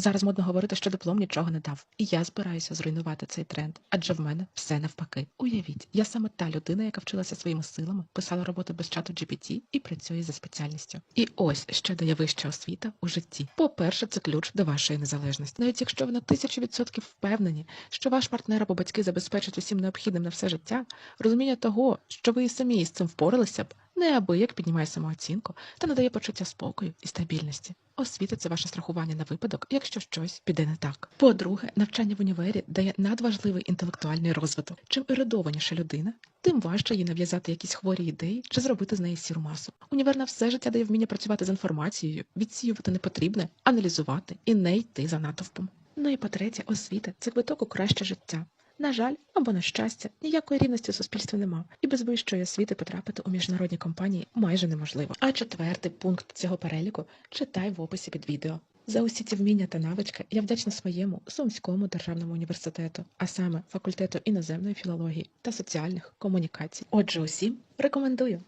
Зараз модно говорити, що диплом нічого не дав. І я збираюся зруйнувати цей тренд, адже в мене все навпаки. Уявіть, я саме та людина, яка вчилася своїми силами, писала роботи без чату GPT і працює за спеціальністю. І ось що дає вища освіта у житті. По-перше, це ключ до вашої незалежності. Навіть якщо ви на тисячу відсотків впевнені, що ваш партнер або батьки забезпечать усім необхідним на все життя, розуміння того, що ви і самі з цим впоралися б, неабияк піднімає самооцінку та надає почуття спокою і стабільності. Освіта це ваше страхування на випадок, якщо щось піде не так. По-друге, навчання в універі дає надважливий інтелектуальний розвиток. Чим ерудованіша людина, тим важче їй нав'язати якісь хворі ідеї чи зробити з неї сіру масу. Універ на все життя дає вміння працювати з інформацією, відсіювати непотрібне, аналізувати і не йти за натовпом. Ну і по-третє, освіта це квиток у краще життя. На жаль, або на щастя, ніякої рівності в суспільстві нема, і без вищої освіти потрапити у міжнародні компанії майже неможливо. А четвертий пункт цього переліку читай в описі під відео. За усі ці вміння та навички я вдячна своєму Сумському державному університету, а саме факультету іноземної філології та соціальних комунікацій. Отже, усім рекомендую.